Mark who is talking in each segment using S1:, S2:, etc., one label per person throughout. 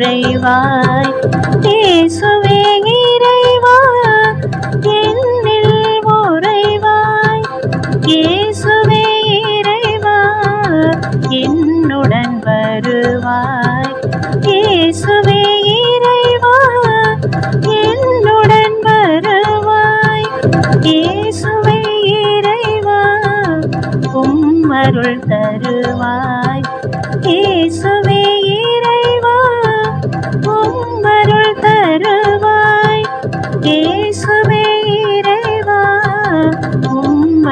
S1: உறைவாய் இயேசுவே இறைவா என்னில் உறைவாய் இயேசுவே இறைவா என்னுடன் வருவாய். இயேசுவே இறைவா என்னுடன் வருவாய். இயேசுவே இறைவா உம் தருவாய். இயேசுவே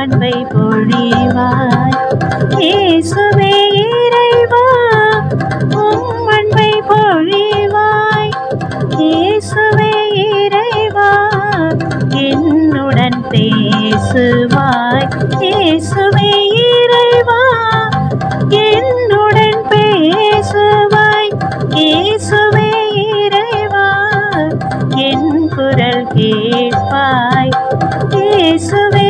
S1: அன்பை பொழிவாய். இயேசுவே இறைவா உம் அன்பை பொழிவாய். இயேசுவே இறைவா என்னுடன் பேசுவாய். இயேசுவே இறைவா என்னுடன் பேசுவாய். இயேசுவே இறைவா என் குரல் கேட்பாய். இயேசுவே